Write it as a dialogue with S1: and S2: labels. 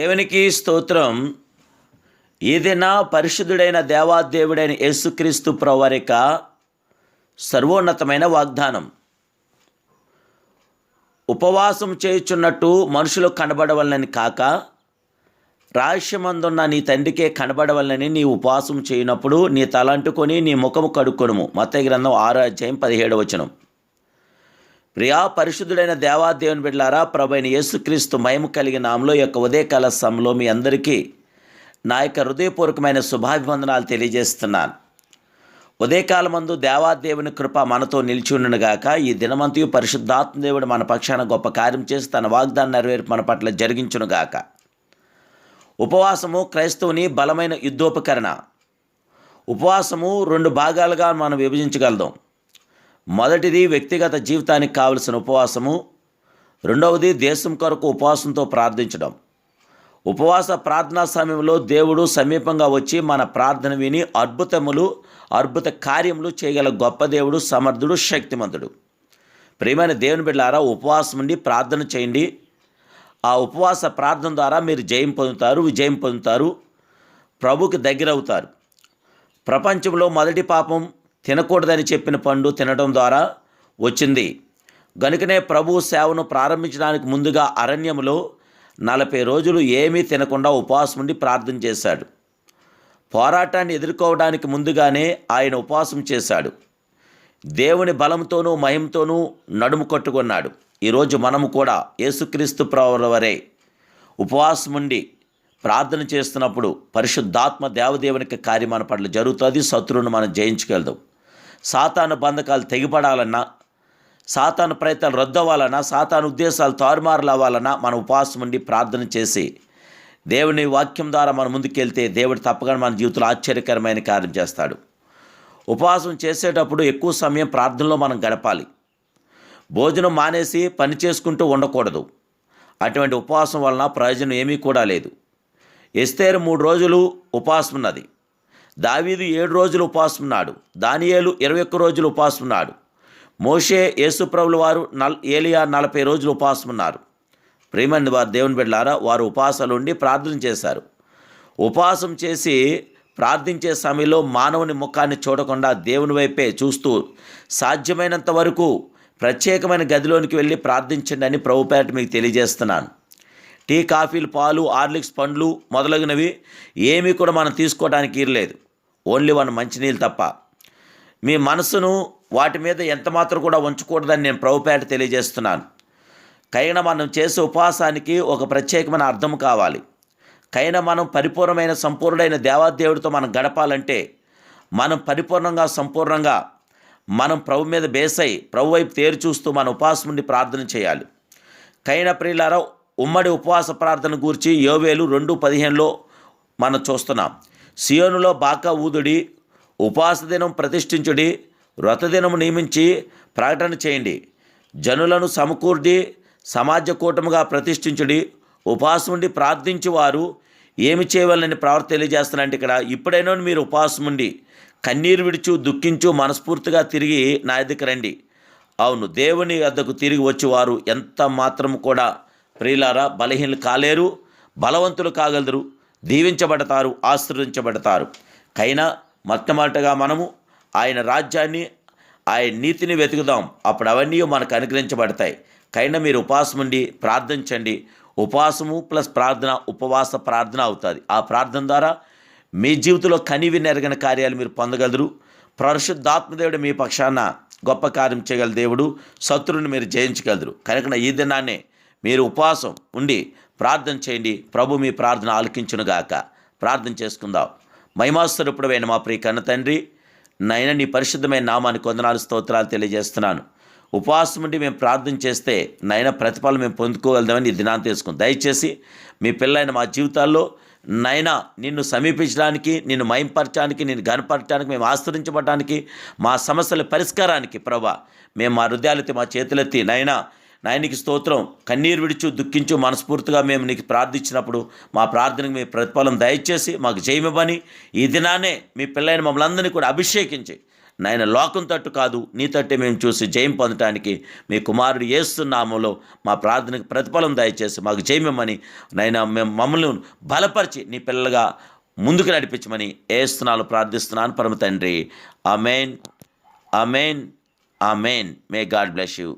S1: దేవునికి స్తోత్రం. ఏదైనా పరిశుద్ధుడైన దేవాదేవుడైన యేసుక్రీస్తు ప్రవరిక సర్వోన్నతమైన వాగ్దానం. ఉపవాసం చేయుచున్నట్టు మనుషులు కనబడవలనని కాక రహస్యమందున్న నీ తండ్రికే కనబడవలనని నీ ఉపవాసం చేయనప్పుడు నీ తలంటుకొని నీ ముఖము కడుక్కొనుము మత గ్రంథం ఆరో అధ్యాయం పదిహేడు వచనం. ప్రియా పరిశుద్ధుడైన దేవాదేవుని బిడ్డారా ప్రభైన యేసుక్రీస్తు మయము కలిగిన నామలో యొక్క ఉదయకాల సమయంలో మీ అందరికీ నా యొక్క హృదయపూర్వకమైన శుభాభివందనాలు తెలియజేస్తున్నాను. ఉదయకాలమందు దేవాదేవుని కృప మనతో నిలిచి ఉండునుగాక ఈ దినమంతయు పరిశుద్ధాత్మదేవుడు మన పక్షాన గొప్ప కార్యం చేసి తన వాగ్దానం నెరవేర్పు మన పట్ల జరిగించునుగాక ఉపవాసము క్రైస్తవుని బలమైన యుద్ధోపకరణ. ఉపవాసము రెండు భాగాలుగా మనం విభజించగలదాం. మొదటిది వ్యక్తిగత జీవితానికి కావలసిన ఉపవాసము రెండవది దేశం కొరకు ఉపవాసంతో ప్రార్థించడం. ఉపవాస ప్రార్థనా సమయంలో దేవుడు సమీపంగా వచ్చి మన ప్రార్థన విని అద్భుతములు అద్భుత కార్యములు చేయగల గొప్ప దేవుడు సమర్థుడు శక్తిమంతుడు. ప్రియమైన దేవుని బిడ్డారా ఉపవాసం ఉండి ప్రార్థన చేయండి. ఆ ఉపవాస ప్రార్థన ద్వారా మీరు జయం పొందుతారు విజయం పొందుతారు ప్రభుకి దగ్గర అవుతారు ప్రపంచంలో మొదటి పాపం తినకూడదని చెప్పిన పండు తినడం ద్వారా వచ్చింది. గనుకనే ప్రభు సేవను ప్రారంభించడానికి ముందుగా అరణ్యములో నలభై రోజులు ఏమీ తినకుండా ఉపవాసం ఉండి ప్రార్థన చేశాడు. పోరాటాన్ని ఎదుర్కోవడానికి ముందుగానే ఆయన ఉపవాసం చేశాడు. దేవుని బలంతోనూ మహిమతోనూ నడుము కట్టుకున్నాడు. ఈరోజు మనము కూడా యేసుక్రీస్తు ప్రవరవరే ఉపవాసం ఉండి ప్రార్థన చేస్తున్నప్పుడు పరిశుద్ధాత్మ దేవదేవునికి కార్యం మన పట్ల జరుగుతుంది. శత్రువును మనం జయించగలదు సాతాను బంధకాలు తెగిపడాలన్నా సాతాను ప్రయత్నాలు రద్దవ్వాలన్నా సాతాను ఉద్దేశాలు తారుమారులవ్వాలన్నా మనం ఉపవాసం ఉండి ప్రార్థన చేసి దేవుని వాక్యం ద్వారా మనం ముందుకెళ్తే దేవుడు తప్పకుండా మన జీవితంలో ఆశ్చర్యకరమైన కార్యం చేస్తాడు. ఉపవాసం చేసేటప్పుడు ఎక్కువ సమయం ప్రార్థనలో మనం గడపాలి. భోజనం మానేసి పని చేసుకుంటూ ఉండకూడదు. అటువంటి ఉపవాసం వలన ప్రయోజనం ఏమీ కూడా లేదు. ఎస్తేరు మూడు రోజులు ఉపవాసం ఉన్నది దావీదు ఏడు రోజులు ఉపవాసం ఉన్నాడు. దానియేలు ఇరవై ఒక్క రోజులు ఉపవాసం ఉన్నాడు. మోషే యేసుప్రభుల వారు నల్ ఏలియా నలభై రోజులు ఉపవాసం ఉన్నారు. ప్రేమని వారు దేవుని బిడ్డలారా వారు ఉపవాసాలు ఉండి ప్రార్థన చేశారు. ఉపవాసం చేసి ప్రార్థించే సమయంలో మానవుని ముఖాన్ని చూడకుండా దేవుని వైపే చూస్తూ సాధ్యమైనంత వరకు ప్రత్యేకమైన గదిలోనికి వెళ్ళి ప్రార్థించండి అని ప్రభుపేట మీకు తెలియజేస్తున్నాను. టీ కాఫీలు పాలు ఆర్లిక్స్ పండ్లు మొదలగునవి ఏమీ కూడా మనం తీసుకోవడానికి లేదు. ఓన్లీ వన్ మంచినీళ్ళు తప్ప. మీ మనసును వాటి మీద ఎంత మాత్రం కూడా ఉంచకూడదని నేను ప్రభుపేట తెలియజేస్తున్నాను. కైన మనం చేసే ఉపవాసానికి ఒక ప్రత్యేకమైన అర్థం కావాలి. కైన మనం పరిపూర్ణమైన సంపూర్ణమైన దేవాదేవుడితో మనం గడపాలంటే మనం పరిపూర్ణంగా సంపూర్ణంగా మనం ప్రభు మీద బేసై ప్రభు వైపు తేరు చూస్తూ మన ఉపవాసం నుండి ప్రార్థన చేయాలి. కైన ప్రియులారా ఉమ్మడి ఉపవాస ప్రార్థన గూర్చి యోవేలు రెండు పదిహేనులో మనం చూస్తున్నాం. సియోనులో బాకా ఊదుడి ఉపాసదినం ప్రతిష్ఠించుడి వ్రతదినము నియమించి ప్రకటన చేయండి. జనులను సమకూర్చి సమాజ కూటముగా ప్రతిష్ఠించుడి ఉపవాసం ఉండి ప్రార్థించి వారు ఏమి చేయవాలని ప్రవర్త తెలియజేస్తున్నారంటే ఇక్కడ ఇప్పుడైనా మీరు ఉపవాసం ఉండి కన్నీరు విడుచు దుఃఖించు మనస్ఫూర్తిగా తిరిగి నా దగ్గర రండి. అవును దేవుని వద్దకు తిరిగి వచ్చి వారు ఎంత మాత్రం కూడా ప్రియులారా బలహీనలు కాలేరు బలవంతులు కాగలరు. దీవించబడతారు ఆశీర్వదించబడతారు కైనా మొట్టమొదటగా మనము ఆయన రాజ్యాన్ని ఆయన నీతిని వెతుకుదాం. అప్పుడు అవన్నీ మనకు అనుగ్రహించబడతాయి. కైనా మీరు ఉపవాసం ఉండి ప్రార్థించండి. ఉపవాసము ప్లస్ ప్రార్థన ఉపవాస ప్రార్థన అవుతుంది. ఆ ప్రార్థన ద్వారా మీ జీవితంలో కనివి నెరగిన కార్యాలు మీరు పొందగలరు. పరిశుద్ధాత్మదేవుడు మీ పక్షాన గొప్ప కార్యం చేయగల దేవుడు. శత్రువుని మీరు జయించగలరు. కనుక ఈ దినాన్నే మీరు ఉపవాసం ఉండి ప్రార్థన చేయండి. ప్రభు మీ ప్రార్థన ఆలకించునుగాక ప్రార్థన చేసుకుందాం. మహిమాస్వరూపుడమైన మా ప్రియ కన్న తండ్రి నైనా నీ పరిశుద్ధమైన నామానికి వందనాలు స్తోత్రాలు తెలియజేస్తున్నాను. ఉపవాసం ఉండి మేము ప్రార్థన చేస్తే నైనా ప్రతిఫలం మేము పొందుకోగలదామని ఈ దినాన్ని తెలుసుకుంది దయచేసి మీ పిల్లైన మా జీవితాల్లో నైనా నిన్ను సమీపించడానికి నిన్ను మయంపరచడానికి నిన్ను గనపరచడానికి మేము ఆశ్రయించబడడానికి మా సమస్యల పరిష్కారానికి ప్రభా మేము మా హృదయాలెత్తి మా చేతులెత్తి నైనా నాయనికి స్తోత్రం. కన్నీరు విడిచు దుఃఖించు మనస్ఫూర్తిగా మేము నీకు ప్రార్థించినప్పుడు మా ప్రార్థనకు మీ ప్రతిఫలం దయచేసి మాకు జయమివ్వని ఈ దినానే మీ పిల్లైన మమ్మల్ని అందరినీ కూడా అభిషేకించి నాయన లోకం తట్టు కాదు నీ తట్టే మేము చూసి జయం పొందటానికి మీ కుమారుడు ఏస్తున్నాములో మా ప్రార్థనకు ప్రతిఫలం దయచేసి మాకు జయమని నాయన మేము మమ్మల్ని బలపరిచి నీ పిల్లలుగా ముందుకు నడిపించమని ఏస్తున్నాను ప్రార్థిస్తున్నాను. పరమ తండ్రి. Amen amen amen may God bless you.